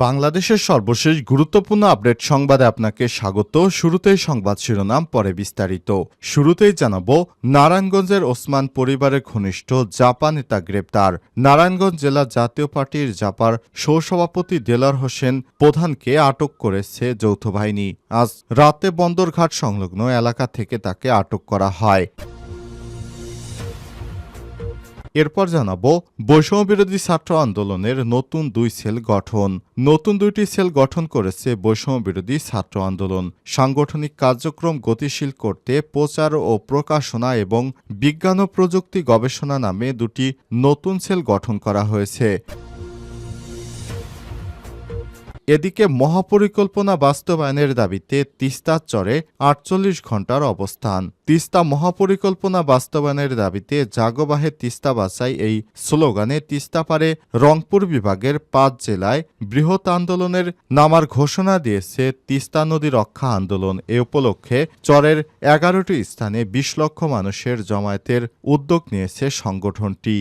বাংলাদেশের সর্বশেষ গুরুত্বপূর্ণ আপডেট সংবাদে আপনাকে স্বাগত। শুরুতেই সংবাদ শিরোনাম, পরে বিস্তারিত। শুরুতেই জানাব, নারায়ণগঞ্জের ওসমান পরিবারের ঘনিষ্ঠ জাপা নেতা গ্রেপ্তার। নারায়ণগঞ্জ জেলা জাতীয় পার্টির জাপার সহসভাপতি দেলার হোসেন প্রধানকে আটক করেছে যৌথ বাহিনী। আজ রাতে বন্দরঘাট সংলগ্ন এলাকা থেকে তাকে আটক করা হয়। এরপর জানাব বৈষম্য বিরোধী ছাত্র আন্দোলনের নতুন দুই সেল গঠন। নতুন দুইটি সেল গঠন করেছে বৈষম্য বিরোধী ছাত্র আন্দোলন। সাংগঠনিক কার্যক্রম গতিশীল করতে প্রচার ও প্রকাশনা এবং বিজ্ঞান ও প্রযুক্তি গবেষণা নামে দুটি নতুন সেল গঠন করা হয়েছে। এদিকে মহাপরিকল্পনা বাস্তবায়নের দাবিতে তিস্তার চরে আটচল্লিশ ঘণ্টার অবস্থান। তিস্তা মহাপরিকল্পনা বাস্তবায়নের দাবিতে জাগবাহে তিস্তা বাঁচাই এই স্লোগানে তিস্তা পারে রংপুর বিভাগের পাঁচ জেলায় বৃহৎ আন্দোলনের নামার ঘোষণা দিয়েছে তিস্তা নদী রক্ষা আন্দোলন। এ উপলক্ষে চরের এগারোটি স্থানে বিশ লক্ষ মানুষের জমায়েতের উদ্যোগ নিয়েছে সংগঠনটি।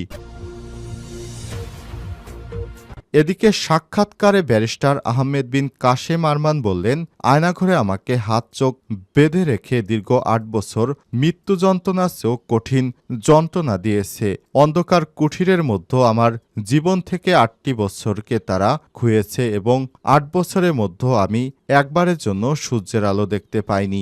এদিকে সাক্ষাৎকারে ব্যারিস্টার আহমেদ বিন কাশেম আরমান বললেন, আয়নাঘরে আমাকে হাত, চোখ বেঁধে রেখে দীর্ঘ আট বছর মৃত্যু যন্ত্রণা চেয়েও কঠিন যন্ত্রণা দিয়েছে। অন্ধকার কুঠিরের মধ্যে আমার জীবন থেকে আটটি বছরকে তারা খুঁয়েছে এবং আট বছরের মধ্যে আমি একবারের জন্য সূর্যের আলো দেখতে পাইনি।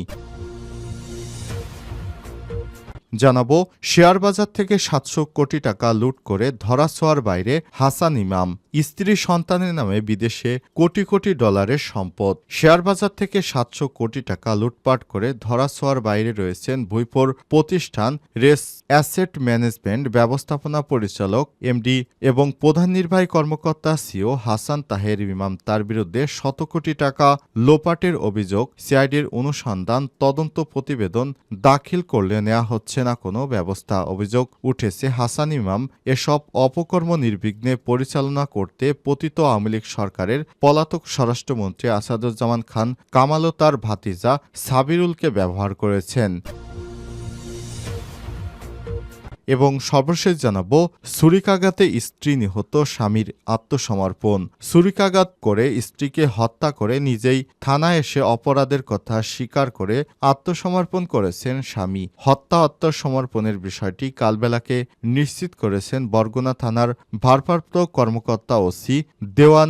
জানাব শেয়ার বাজার থেকে সাতশো কোটি টাকা লুট করে ধরাছোঁয়ার বাইরে হাসান ইমাম, স্ত্রী সন্তানের নামে বিদেশে কোটি কোটি ডলারের সম্পদ। শেয়ার বাজার থেকে সাতশো কোটি টাকা লুটপাট করে ধরাছোঁয়ার বাইরে রয়েছেন ভুইপোর প্রতিষ্ঠান রেস অ্যাসেট ম্যানেজমেন্ট ব্যবস্থাপনা পরিচালক, এমডি এবং প্রধান নির্বাহী কর্মকর্তা সিও হাসান তাহের ইমাম। তার বিরুদ্ধে শত কোটি টাকা লোপাটের অভিযোগ, সিআইডির অনুসন্ধান তদন্ত প্রতিবেদন দাখিল করলে নেওয়া হচ্ছে। না কোনো ব্যবস্থা অভিযোগ উঠেছে। হাসান ইমাম এসব অপকর্ম নির্বিঘ্নে পরিচালনা করতে পতিত আওয়ামী লীগ সরকারের পলাতক স্বরাষ্ট্রমন্ত্রী আসাদুজ্জামান খান কামাল তার ভাতিজা সাবিরুলকে ব্যবহার করেছেন। এবং সর্বশেষ জানাব ছুরিকাঘাতে স্ত্রী নিহত স্বামীর আত্মসমর্পণ। ছুরিকাঘাত করে স্ত্রীকে হত্যা করে নিজেই থানায় এসে অপরাধের কথা স্বীকার করে আত্মসমর্পণ করেছেন স্বামী। হত্যা আত্মসমর্পণের বিষয়টি কালবেলাকে নিশ্চিত করেছেন বরগুনা থানার ভারপ্রাপ্ত কর্মকর্তা ওসি দেওয়ান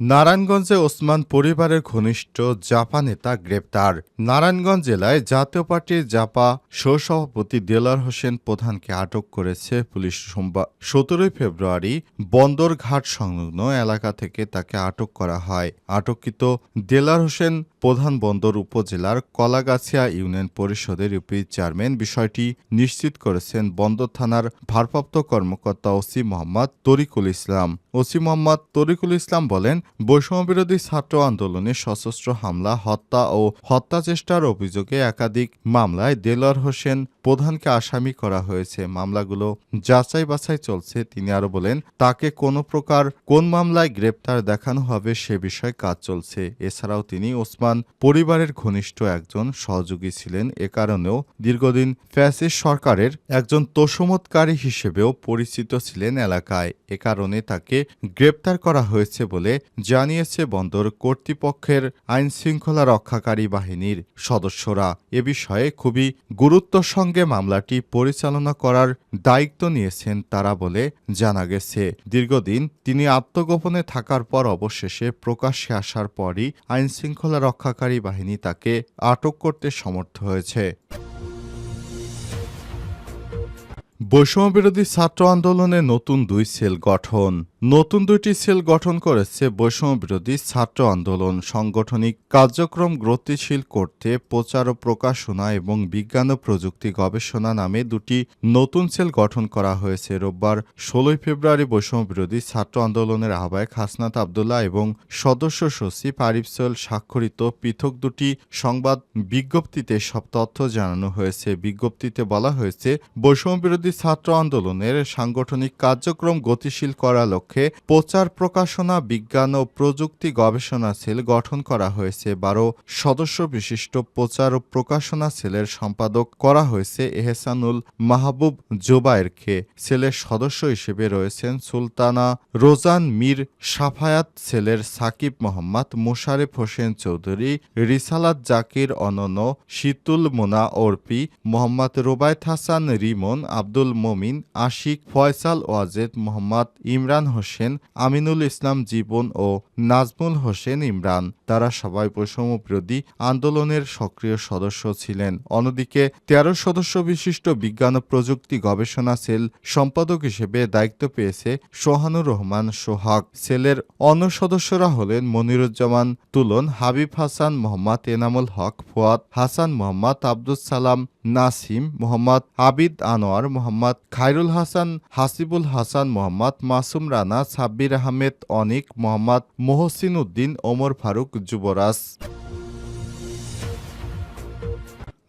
নারায়ণগঞ্জে ওসমান পরিবারের ঘনিষ্ঠ জাপা নেতা গ্রেপ্তার। নারায়ণগঞ্জ জেলায় জাতীয় পার্টির জাপা সহসভাপতি দেলার হোসেন প্রধানকে আটক করেছে পুলিশ সোমবার। সতেরোই ফেব্রুয়ারি বন্দরঘাট সংলগ্ন এলাকা থেকে তাকে আটক করা হয়। আটককৃত দেলার হোসেন প্রধান বন্দর উপজেলার কলাগাছিয়া ইউনিয়ন পরিষদের ইউপি চেয়ারম্যান বিষয়টি নিশ্চিত করেছেন বন্দর থানার ভারপ্রাপ্ত কর্মকর্তা ওসি মোহাম্মদ তরিকুল ইসলাম। ওসি মোহাম্মদ তরিকুল ইসলাম বলেন, বৈষম্যবিরোধী ছাত্র আন্দোলনে সশস্ত্র হামলা, হত্যা ও হত্যা চেষ্টার অভিযোগে একাধিক মামলায় দেলোয়ার হোসেন প্রধানকে আসামি করা হয়েছে। মামলাগুলো যাচাই বাছাই চলছে, তিনি আরও বলেন, তাকে কোনো প্রকার কোন মামলায় গ্রেপ্তার দেখানো হবে সে বিষয়ে কাজ চলছে। এছাড়াও তিনি ওসমান পরিবারের ঘনিষ্ঠ একজন সহযোগী ছিলেন। এ কারণেও দীর্ঘদিন ফ্যাসিস সরকারের একজন তোষমতকারী হিসেবেও পরিচিত ছিলেন এলাকায়। এ কারণে তাকে গ্রেপ্তার করা হয়েছে বলে জানিয়েছে বন্দর কর্তৃপক্ষের আইন শৃঙ্খলা রক্ষাকারী বাহিনীর সদস্যরা। এ বিষয়ে খুবই গুরুত্বর সঙ্গে মামলাটি পরিচালনা করার দায়িত্ব নিয়েছেন তারা বলে জানা গেছে। দীর্ঘদিন তিনি আত্মগোপনে থাকার পর অবশেষে প্রকাশ্যে আসার পরই আইন শৃঙ্খলা রক্ষাকারী বাহিনী তাকে আটক করতে সমর্থ হয়েছে। বৈষম্যবিরোধী ছাত্র আন্দোলনে নতুন দুই সেল গঠন। নতুন দুটি সেল গঠন করেছে বৈষম্য বিরোধী ছাত্র আন্দোলন। সাংগঠনিক কার্যক্রম গতিশীল করতে প্রচার ও প্রকাশনা এবং বিজ্ঞান ও প্রযুক্তি গবেষণা নামে দুটি নতুন সেল গঠন করা হয়েছে। রোববার ষোলোই ফেব্রুয়ারি বৈষম্য বিরোধী ছাত্র আন্দোলনের আহ্বায়ক হাসনাত আবদুল্লাহ এবং সদস্য সচিব আরিফ সোহেল স্বাক্ষরিত পৃথক দুটি সংবাদ বিজ্ঞপ্তিতে সব তথ্য জানানো হয়েছে। বিজ্ঞপ্তিতে বলা হয়েছে বৈষম্য বিরোধী ছাত্র আন্দোলনের সাংগঠনিক কার্যক্রম গতিশীল করা লক্ষ্যে প্রচার প্রকাশনা, বিজ্ঞান ও প্রযুক্তি গবেষণা সেল গঠন করা হয়েছে। বারো সদস্য বিশিষ্ট প্রচার ও প্রকাশনা সেলের সম্পাদক করা হয়েছে এহসানুল মাহবুব জোবায়েরকে। সেলের সদস্য হিসেবে রয়েছেন সুলতানা রোজান মীর সাফায়াত সেলের সাকিব মোহাম্মদ, মোশারেফ হোসেন চৌধুরী, রিসালাত জাকির অনন্য, শীতুল মোনা ওরপি মোহাম্মদ রোবায়ত হাসান রিমন, আব্দুল মমিন, আশিক ফয়সাল ওয়াজেদ, মোহাম্মদ ইমরান হোসেন, আমিনুল ইসলাম জীবন ও নাজমুল হোসেন ইমরান। তারা সবাই বৈষম্য বিরোধী আন্দোলনের সক্রিয় সদস্য ছিলেন। অন্যদিকে তেরো সদস্য বিশিষ্ট বিজ্ঞান ও প্রযুক্তি গবেষণা সেল সম্পাদক হিসেবে দায়িত্ব পেয়েছে সোহানুর রহমান সোহাগ। সেলের অন্য সদস্যরা হলেন মনিরুজ্জামান তুলন, হাবিব হাসান মোহাম্মদ এনামুল হক ফুয়াদ, হাসান মোহাম্মদ আব্দুল সালাম নাসিম, মোহাম্মদ আবিদ আনোয়ার মোহাম্মদ, খায়রুল হাসান, হাসিবুল হাসান মোহাম্মদ, মাসুম রানা সাব্বির আহমেদ অনিক মোহাম্মদ মোহসিন উদ্দিন ওমর ফারুক যুবরাজ।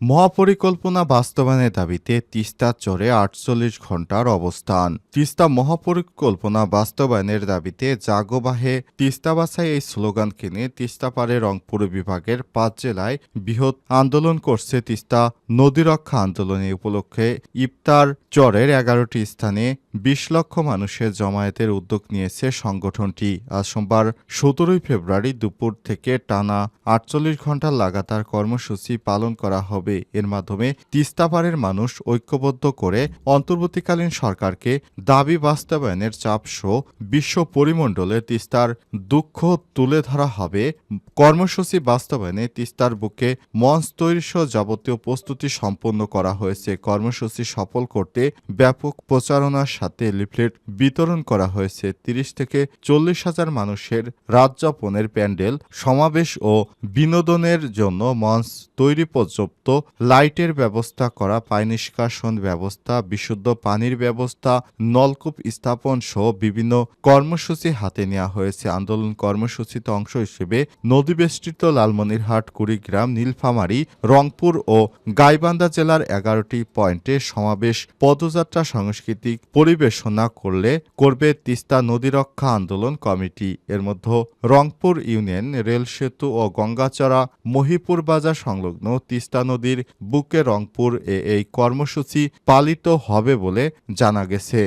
মহাপরিকল্পনা বাস্তবায়নের দাবিতে তিস্তা চরে আটচল্লিশ ঘণ্টার অবস্থান। তিস্তা মহাপরিকল্পনা বাস্তবায়নের দাবিতে জাগোবাহে তিস্তা বাছাই এই স্লোগানকে নিয়ে তিস্তাপাড়ে রংপুর বিভাগের পাঁচ জেলায় বৃহৎ আন্দোলন করছে তিস্তা নদী রক্ষা আন্দোলনের উপলক্ষে। ইফতার চরের এগারোটি স্থানে বিশ লক্ষ মানুষের জমায়েতের উদ্যোগ নিয়েছে সংগঠনটি। আজ সোমবার সতেরোই ফেব্রুয়ারি দুপুর থেকে টানা আটচল্লিশ ঘণ্টা লাগাতার কর্মসূচি পালন করা হবে। এর মাধ্যমে তিস্তাপাড়ের মানুষ ঐক্যবদ্ধ করে অন্তর্বর্তীকালীন সরকারকে দাবি বাস্তবায়নের চাপ সহ বিশ্ব পরিমণ্ডলে তিস্তার দুঃখ তুলে ধরা হবে। কর্মসূচি বাস্তবায়নে তিস্তার বুকে মঞ্চ তৈরি সহ যাবতীয় প্রস্তুতি সম্পন্ন করা হয়েছে। কর্মসূচি সফল করতে ব্যাপক প্রচারণার সাথে লিফলেট বিতরণ করা হয়েছে। তিরিশ থেকে চল্লিশ হাজার মানুষের রাতযাপনের প্যান্ডেল, সমাবেশ ও বিনোদনের জন্য মঞ্চ তৈরি পর্যন্ত লাইটের ব্যবস্থা করা, পানি নিষ্কাশন ব্যবস্থা, বিশুদ্ধ পানির ব্যবস্থা, নলকূপ স্থাপন সহ বিভিন্ন কর্মসূচি হাতে নেওয়া হয়েছে। আন্দোলন কর্মসূচিতে অংশ হিসেবে নদীবেষ্টিত লালমনিরহাট, কুড়িগ্রাম, নীলফামারী, রংপুর ও গাইবান্ধা জেলার এগারোটি পয়েন্টে সমাবেশ, পদযাত্রা সাংস্কৃতিক পরিবেশনা করলে করবে তিস্তা নদী রক্ষা আন্দোলন কমিটি। এর মধ্যে রংপুর ইউনিয়ন রেল সেতু ও গঙ্গাচড়া, মহিপুর বাজার সংলগ্ন তিস্তা নদীর বুকে রংপুর এ এই কর্মসূচি পালিত হবে বলে জানা গেছে।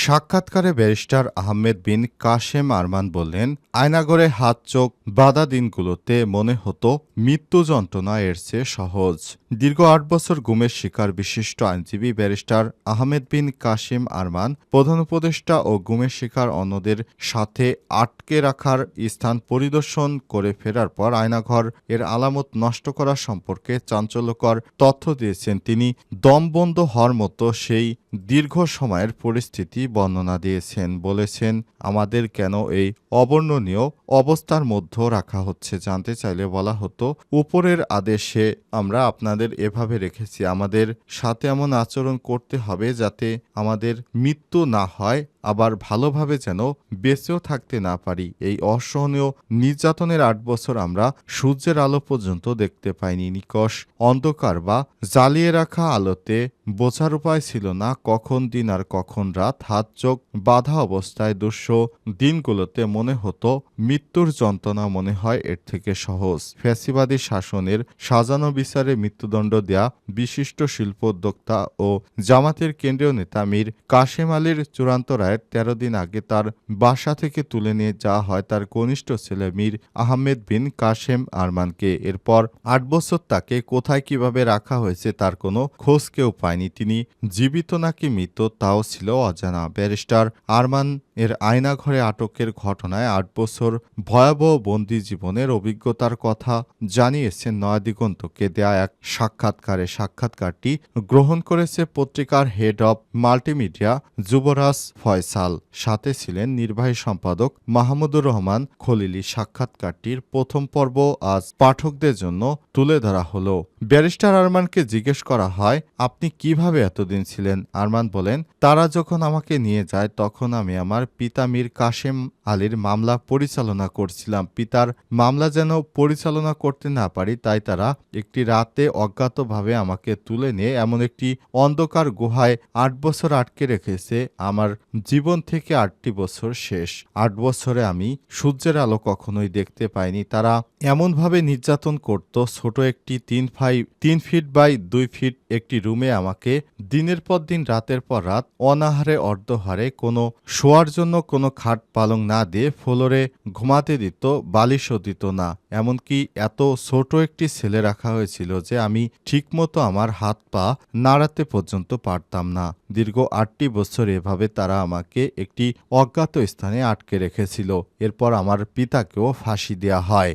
সাক্ষাৎকারে ব্যারিস্টার আহমেদ বিন কাশেম আরমান বললেন, আয়নাগরে হাত, চোখ বাধা দিনগুলোতে মনে হতো মৃত্যু যন্ত্রণা এর চেয়ে সহজ। দীর্ঘ আট বছর গুমের শিকার বিশিষ্ট আইনজীবী ব্যারিস্টার আহমেদ বিন কাশেম আরমান, প্রধান উপদেষ্টা ও গুমের শিকার অন্যদের সাথে আটকে রাখার স্থান পরিদর্শন করে ফেরার পর আয়নাঘর এর আলামত নষ্ট করা সম্পর্কে চাঞ্চল্যকর তথ্য দিয়েছেন তিনি। দমবন্ধ হওয়ার মতো সেই দীর্ঘ সময়ের পরিস্থিতি বর্ণনা দিয়েছেন, বলেছেন, আমাদের কেন এই অবর্ণনীয় অবস্থার মধ্যে রাখা হচ্ছে? জানতে চাইলে বলা হতো, উপরের আদেশে আমরা আপনাদের এভাবে রেখেছি, আমাদের সাথে এমন আচরণ করতে হবে যাতে আমাদের মৃত্যু না হয়। আবার ভালোভাবে যেন বেঁচেও থাকতে না পারি। এই অসহনীয় নির্যাতনের আট বছর আমরা সূর্যের আলো পর্যন্ত দেখতে পাইনি নিকষ অন্ধকার বা জ্বালিয়ে রাখা আলোতে বোঝার উপায় ছিল না, কখন দিন আর কখন রাত। হাত চোখ বাধা অবস্থায় দুঃস্ব দিনগুলোতে মনে হতো মৃত্যুর যন্ত্রণা মনে হয় এর থেকে সহজ। ফ্যাসিবাদী শাসনের সাজানো বিচারে মৃত্যুদণ্ড দেয়া বিশিষ্ট শিল্পোদ্যোক্তা ও জামাতের কেন্দ্রীয় নেতা মীর কাশেম আলীর চূড়ান্ত রায় বিদায়ের তেরো দিন আগে তার বাসা থেকে তুলে নিয়ে যাওয়া হয় তার কনিষ্ঠ ছেলে মীর আহমেদ বিন কাশেম আরমানকে। এরপর আট বছর তাকে কোথায় কীভাবে রাখা হয়েছে তার কোনো খোঁজ কেউ পায়নি। তিনি জীবিত নাকি মৃত তাও ছিল অজানা। ব্যারিস্টার আরমান এর আয়নাঘরে আটকের ঘটনায় আট বছর ভয়াবহ বন্দি জীবনের অভিজ্ঞতার কথা জানিয়েছেন নয়াদিগন্তকে। দেয়া এক সাক্ষাৎকারে সাক্ষাৎকারটি গ্রহণ করেছে পত্রিকার head of multimedia Yubraj Faisal সাথে ছিলেন নির্বাহী সম্পাদক মাহমুদুর রহমান খলিলি সাক্ষাৎকারটির প্রথম পর্ব আজ পাঠকদের জন্য তুলে ধরা হলো। ব্যারিস্টার আরমানকে জিজ্ঞেস করা হয়, আপনি কীভাবে এতদিন ছিলেন? আরমান বলেন, তারা যখন আমাকে নিয়ে যায়, তখন আমি আমার পিতা মীর কাশেম আলীর মামলা পরিচালনা করছিলাম। পিতার মামলা যেন পরিচালনা করতে না পারি, তাই তারা একটি রাতে অজ্ঞাতভাবে আমাকে তুলে নিয়ে এমন একটি অন্ধকার গুহায় আট বছর আটকে রেখেছে। আমার জীবন থেকে আটটি বছর শেষ। আট বছরে আমি সূর্যের আলো কখনোই দেখতে পাইনি। তারা এমনভাবে নির্যাতন করত, ছোট একটি তিন ফাই, তিন ফিট বাই দুই ফিট একটি রুমে আমাকে দিনের পর দিন, রাতের পর রাত, অনাহারে, অর্ধহারে কোনো শোয়ার জন্য কোনো খাট পালং না দিয়ে ফ্লোরে ঘুমাতে দিত, বালিশও দিত না। এমনকি এত ছোট একটি ছেলে রাখা হয়েছিল যে আমি ঠিকমতো আমার হাত পা নাড়াতে পর্যন্ত পারতাম না। দীর্ঘ আটটি বছর এভাবে তারা আমাকে একটি অজ্ঞাত স্থানে আটকে রেখেছিল। এরপর আমার পিতাকেও ফাঁসি দেয়া হয়।